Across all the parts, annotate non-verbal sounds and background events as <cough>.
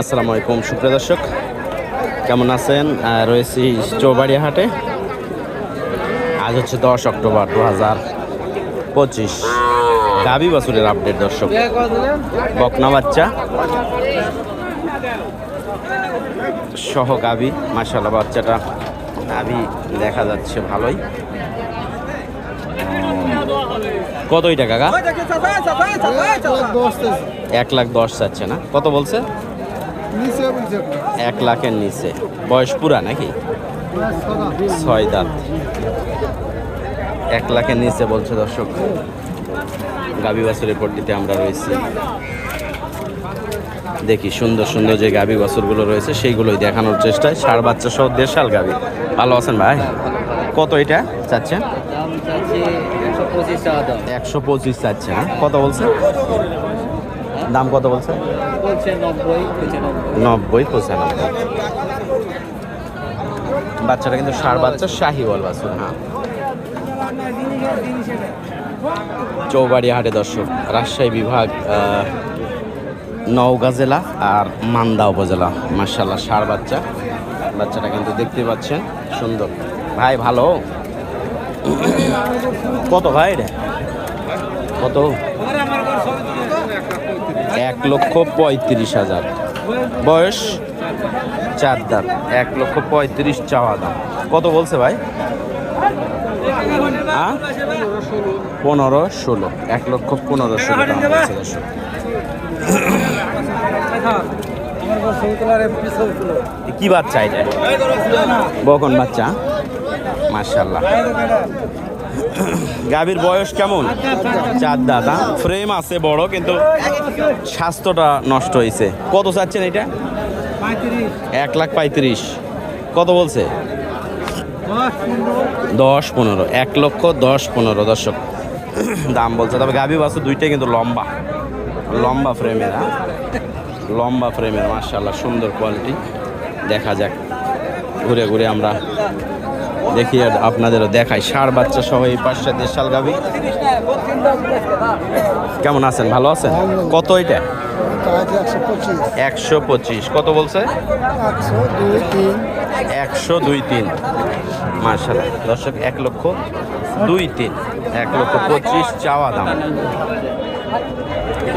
আসসালামু আলাইকুম সুপ্রিয় দর্শক। কেমন আছেন? রয়েছি চৌবাড়িয়া হাটে আজ হচ্ছে দশ অক্টোবর দু হাজার পঁচিশ। গাবি বাছুরের আপডেট দর্শক। বকনা বাচ্চা। সহ গাবি। মাসাল্লাহ বাচ্চাটা গাবি দেখা যাচ্ছে ভালোই। কত ওইটা কাকা এক লাখ দশ চাচ্ছে না। কত বলছে? এক লাখের নিচে। বয়স পুরা নাকি? ছয় দাঁত। এক লাখের নিচে বলছে দর্শক। গাবি বাছুরের পট্টিতে আমরা রয়েছি। দেখি, সুন্দর সুন্দর যে গাবি বাছুরগুলো রয়েছে, সেইগুলোই দেখানোর চেষ্টায়। ষাড় বাচ্চা সহ দেড়শাল গাবি। ভালো আছেন ভাই? কত এটা চাচ্ছেন? একশো পঁচিশ চাচ্ছে কত বলছে? দাম কত বলছে? নব্বই পঁচানব্বই বাচ্চাটা কিন্তু ষাড় বাচ্চা শাহি বল বাছুর হ্যাঁ। চৌবাড়িয়া হাটে দর্শক, রাজশাহী বিভাগ নওগাঁ জেলা আর মান্দা উপজেলা। মার্শাল্লাহ ষাড় বাচ্চা। বাচ্চাটা কিন্তু দেখতে পাচ্ছেন, সুন্দর। ভাই, ভালো? কত ভাই এটা কত? এক লক্ষ পঁয়ত্রিশ হাজার। বয়স? চার দাঁত। এক লক্ষ পঁয়ত্রিশ চাওয়া দাম। কত বলছে ভাই? পনেরো ষোলো। এক লক্ষ পনেরো ষোলো দাম। কি বাচ্চা এটা? বকন বাচ্চা মার্শাল্লাহ গাভীর বয়স কেমন? চার দাদা ফ্রেম আছে বড়, কিন্তু স্বাস্থ্যটা নষ্ট হয়েছে কত চাচ্ছেন এটা? এক লাখ পঁয়ত্রিশ। কত বলছে? দশ পনেরো। এক লক্ষ দশ পনেরো, দর্শক। দাম বলছে, তবে গাভী বাসু দুইটাই কিন্তু লম্বা। লম্বা ফ্রেমের হ্যাঁ? লম্বা ফ্রেমের মার্শাল্লাহ সুন্দর কোয়ালিটি দেখা যাক। ঘুরে ঘুরে আমরা দেখি আর আপনাদেরও দেখাই। ষাড় বাচ্চা সহ এই পাঁচটা দেশাল গাভী কেমন আছেন? ভালো আছেন? কত এটা? একশো পঁচিশ। কত বলছে? একশো দুই তিন। মার্শাল দর্শক, এক লক্ষ দুই তিন। এক লক্ষ পঁচিশ চাওয়া দাম।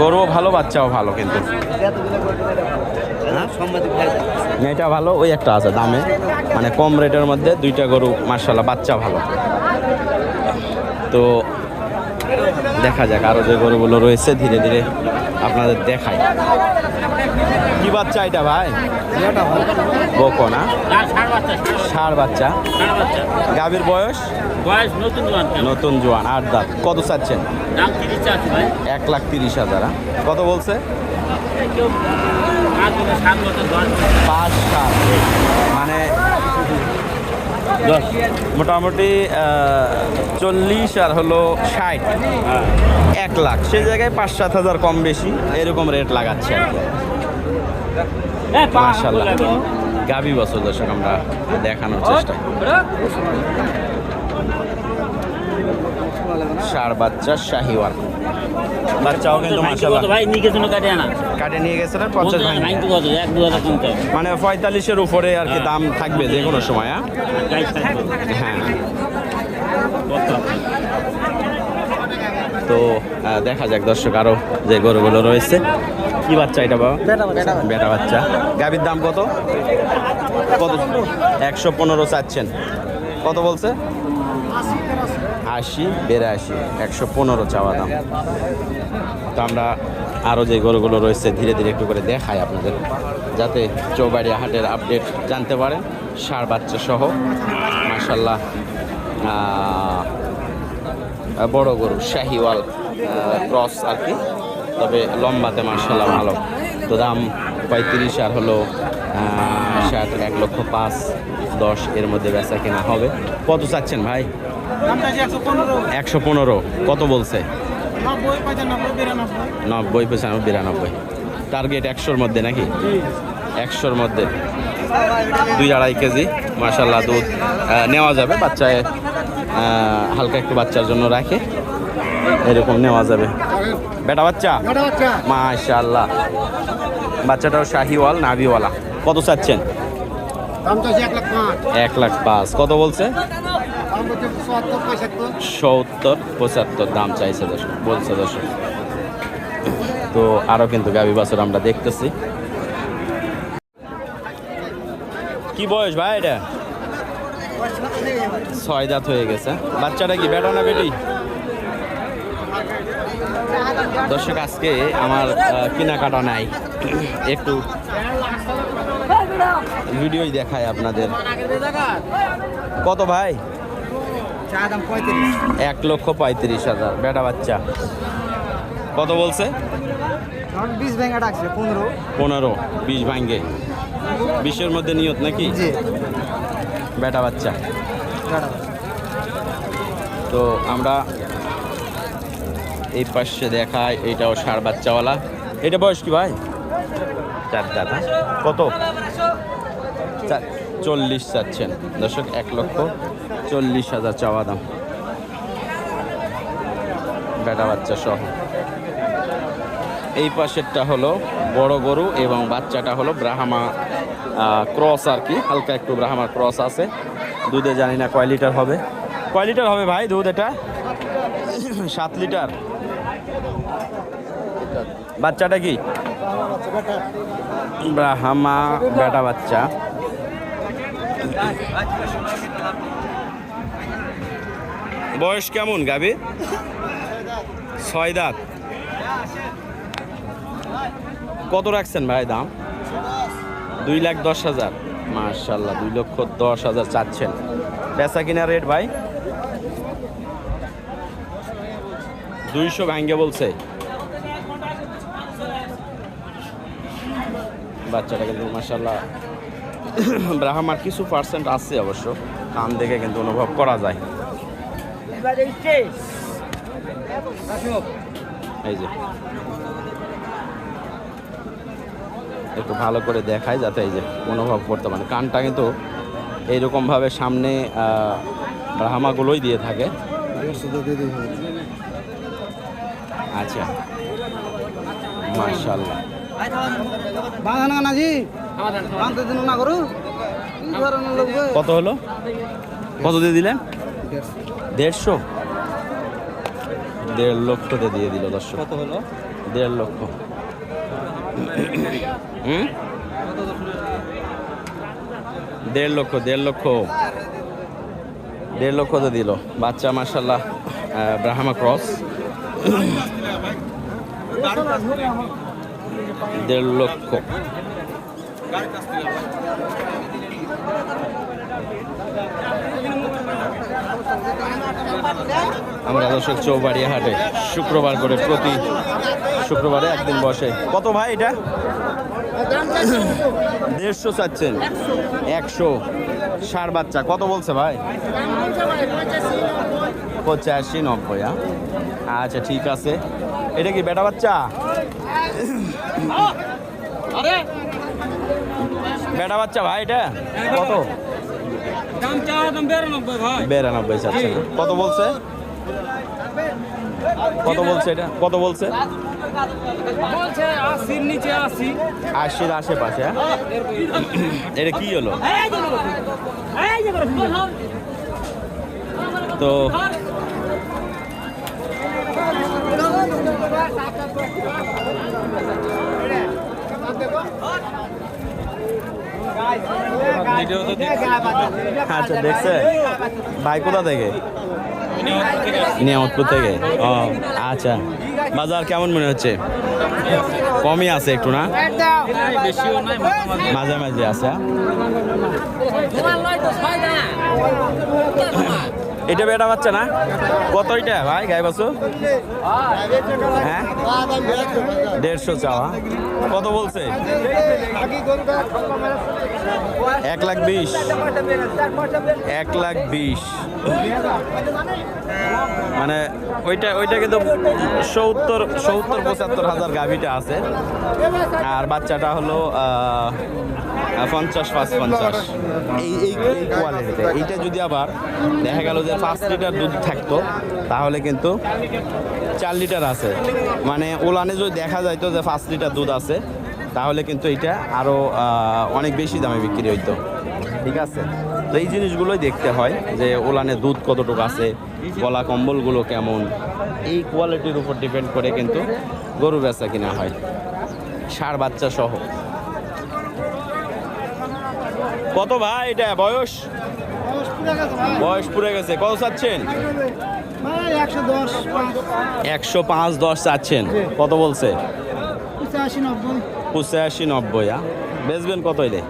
গরুও ভালো, বাচ্চাও ভালো কিন্তু। এটা ভালো ওই একটা আছে দামে। মানে কম রেটের মধ্যে দুইটা গরু মার্শাল্লাহ বাচ্চা ভালো। তো দেখা যাক আরও যে গরুগুলো রয়েছে ধীরে ধীরে আপনাদের দেখাই। কি বাচ্চা এটা ভাই? বকো না? ষাড় বাচ্চা গাভীর বয়স? বয়স নতুন দোকান নতুন জোয়ান আট দাঁত কত চাচ্ছেন? এক লাখ তিরিশ হাজার? কত বলছে? পাঁচ সাত মানে মোটামুটি চল্লিশ আর হলো ষাট। এক লাখ। সেই জায়গায় পাঁচ সাত হাজার কম বেশি। এরকম রেট লাগাচ্ছে কি। মার্শাল্লাহ গাবি বছর দর্শক আমরা দেখানোর চেষ্টা ষাড় বাচ্চা শাহিওয়াল বাচ্চাও কিন্তু মার্শাল্লাহ ভাই কাটে আনা কাটে নিয়ে কত কমতে মানে পঁয়তাল্লিশের উপরে আর কি দাম থাকবে যে কোনো সময় হ্যাঁ? হ্যাঁ। তো দেখা যাক দর্শক আরও যে গরুগুলো রয়েছে। কি বাচ্চা এটা বাবা? বেটা বাচ্চা। গাভীর দাম কত? কত? একশো পনেরো চাচ্ছেন। কত বলছে? আশি, বেরাশি, একশো পনেরো চাওয়া দাম। তো আমরা আরও যে গরুগুলো রয়েছে, ধীরে ধীরে একটু করে দেখাই আপনাদের, যাতে চৌবাড়িয়া হাটের আপডেট জানতে পারেন ষাড় বাচ্চা সহ মাসাল্লাহ বড় গরু, শাহিওয়াল ক্রস আর কি, তবে লম্বাতে মার্শাল্লাহ ভালো। তো দাম পঁয়ত্রিশ আর হলো ষাট এক লক্ষ পাঁচ দশ এর মধ্যে বেচা কেনা হবে। কত চাচ্ছেন ভাই? একশো পনেরো। কত বলছে? নব্বই পঁচানব্বই বিরানব্বই। টার্গেট একশোর মধ্যে নাকি? একশোর মধ্যে। দুই আড়াই কেজি মার্শাল্লাহ দুধ নেওয়া যাবে। বাচ্চায় হালকা একটু বাচ্চার জন্য রাখে। এরকম নেওয়া যাবে। বেটা বাচ্চা? মাশাল্লাহ বাচ্চাটাও শাহিওয়াল নাভিওয়ালা। কত চাচ্ছেন? এক লাখ পাঁচ। কত বলছে? সত্তর পঁচাত্তর দাম চাইছে দর্শক বলছে দর্শক। তো আরও কিন্তু গাভী বাছর আমরা দেখতেছি। কি বয়স ভাই এটা? ছয় দাঁত হয়ে গেছে। বাচ্চাটা কি বেটা না বেটি? দর্শক আজকে আমার কেনাকাটা নাই। একটু ভিডিওই দেখায় আপনাদের। কত ভাই? এক লক্ষ পঁয়ত্রিশ হাজার বেটা বাচ্চা। কত বলছে? বিশ ভেঙে ডাকছে পনেরো পনেরো বিশ ভাঙ্গে। বিশের মধ্যে নিয়ত নাকি? বেটা বাচ্চা। তো আমরা এই পাশে দেখায় এটাও সার বাচ্চাওয়ালা। এটা বয়স কি ভাই? চার দাদা কত? চা- চল্লিশ চাচ্ছেন। দর্শক, এক লক্ষ চল্লিশ হাজার চাওয়া দাম। বেটা বাচ্চা সহ। এই পাশেরটা হলো বড় গরু এবং বাচ্চাটা হলো ব্রাহ্মা ক্রস আর কি। হালকা একটু ব্রাহ্মা ক্রস আছে। দুধে জানি না কয় লিটার হবে। কয় লিটার হবে ভাই দুধ এটা? সাত লিটার। বাচ্চাটা কি? ব্রাহ্মা, বেটা বাচ্চা। বয়স কেমন গাবি ছয় দাঁত। কত রাখছেন ভাই দাম? দুই লাখ দশ হাজার। মার্শাল্লাহ দুই লক্ষ দশ হাজার চাচ্ছেন। বেচা কিনা রেট ভাই? দুইশো ভাঙ্গে বলছে। বাচ্চাটাকে মার্শাল্লাহ <coughs> ব্রাহ্মার কিছু পার্সেন্ট আছে অবশ্য। কান দেখে কিন্তু অনুভব করা যায়। এই যে। একটু ভালো করে দেখায় যাতে এই যে অনুভব করতে পারে কানটা কিন্তু এইরকমভাবে সামনে ব্রাহ্মাগুলোই দিয়ে থাকে। আচ্ছা। মার্শাল্লাহ কত হলো? কত দিয়ে দিলেন? দেড়শো? দেড় লক্ষতে দিয়ে দিল দর্শক। কত হলো? দেড় লক্ষ। হুম? দেড় লক্ষ দেড় লক্ষ। দেড় লক্ষ তো দিল। বাচ্চা মার্শাল্লাহ ব্রাহ্মা ক্রস। দেড় লক্ষ। আমরা দর্শক চৌবাড়িয়া হাটে শুক্রবার করে প্রতি শুক্রবারে একদিন বসে। কত ভাই এটা? দেড়শো চাচ্ছেন। একশো। সার বাচ্চা। কত বলছে ভাই? পঁচাশি নব্বই? আচ্ছা ঠিক আছে। এটা কি বেটা বাচ্চা? বেটা বাচ্চা ভাই এটা? কত? বেরোনব্বই চাচ্ছে। কত বলছে? কত বলছে এটা? কত বলছে? আশির আশেপাশে হ্যাঁ? এটা কি হলো? তো আচ্ছা দেখছে? ভাই কোথা থেকে? নিয়ামতপুর থেকে। ও আচ্ছা। বাজার কেমন মনে হচ্ছে? কমই আছে একটু, না? মাঝে মাঝে আছে হ্যাঁ? এটা বেটা বাচ্চা না? কত এটা? ভাই গাই বাসু? হ্যাঁ? দেড়শো চাওয়া। কত বলছে? এক লাখ বিশ। এক লাখ বিশ। মানে ওইটা ওইটা কিন্তু সত্তর সত্তর পঁচাত্তর হাজার গাভিটা আছে। আর বাচ্চাটা হলো পঞ্চাশ পাঁচ পঞ্চাশ। এই এই কোয়ালিটিতে এইটা যদি আবার দেখা গেল যে পাঁচ লিটার দুধ থাকতো, তাহলে কিন্তু চার লিটার আছে। মানে ওলানে যদি দেখা যাইতো যে পাঁচ লিটার দুধ আছে, তাহলে কিন্তু এটা আরও অনেক বেশি দামে বিক্রি হইতো। ঠিক আছে? তো এই জিনিসগুলোই দেখতে হয় যে ওলানে দুধ কতটুকু আছে, গলা কম্বলগুলো কেমন। এই কোয়ালিটির উপর ডিপেন্ড করে কিন্তু গরু বেচা কিনা হয়। সার বাচ্চা সহ। কত ভাই এটা বয়স? বয়স পুরে গেছে কত চাচ্ছেন? একশো পাঁচ। দশ চাচ্ছেন কত বলছে? পঁচাশি নব্বই। আ? বেচবেন কত এলে?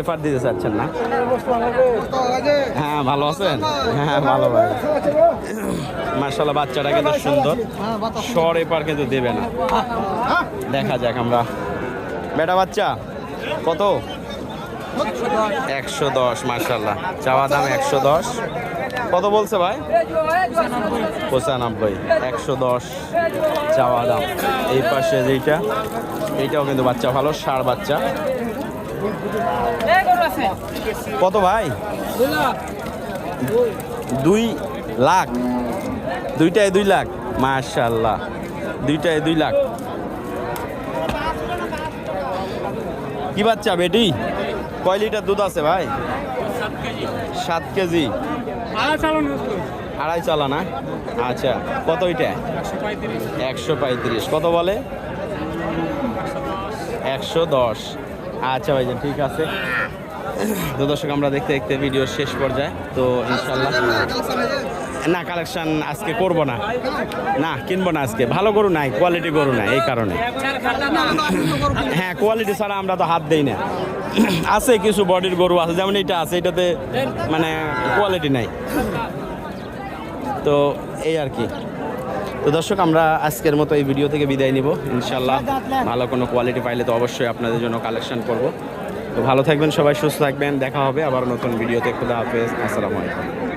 এফার দিতে চাচ্ছেন না? হ্যাঁ ভালো আছেন? হ্যাঁ ভালো ভাই। মার্শাল্লাহ বাচ্চাটা কিন্তু সুন্দর। এপার কিন্তু দেবে না। দেখা যাক আমরা। বেটা বাচ্চা? কত? একশো দশ মার্শাল্লাহ চাওয়া দাম একশো দশ। কত বলছে ভাই? পঁচানব্বই। একশো দশ চাওয়া দাম। এই পাশে যেইটা, এইটাও কিন্তু বাচ্চা, ভালো সার বাচ্চা। কত ভাই? দুই লাখ। দুইটায় দুই লাখ। মার্শাল্লাহ দুইটায় দুই লাখ। কি বাচ্চা বেটি? কয় লিটার দুধ আছে ভাই? সাত কেজি। আড়াই চালা না? আচ্ছা কত ওইটা একশো পঁয়ত্রিশ। কত বলে? একশো দশ। আচ্ছা ভাইজান, ঠিক আছে। তো দর্শক, আমরা দেখতে দেখতে ভিডিও শেষ পর্যায়ে। তো ইনশাল্লাহ না কালেকশন আজকে করব না। না, কিনবো না আজকে। ভালো গরু নাই কোয়ালিটি গরু নাই, এই কারণে। হ্যাঁ কোয়ালিটি ছাড়া আমরা তো হাত দেই না। আছে কিছু বডির গরু আছে, যেমন এটা আছে, এটাতে মানে কোয়ালিটি নাই। তো এই আর কি। তো দর্শক, আমরা আজকের মতো এই ভিডিও থেকে বিদায় নিব ইনশাল্লাহ ভালো কোনো কোয়ালিটি পাইলে তো অবশ্যই আপনাদের জন্য কালেকশন করব। তো ভালো থাকবেন সবাই, সুস্থ থাকবেন, দেখা হবে আবার নতুন ভিডিওতে খুদা হাফেজ, আসসালামু আলাইকুম।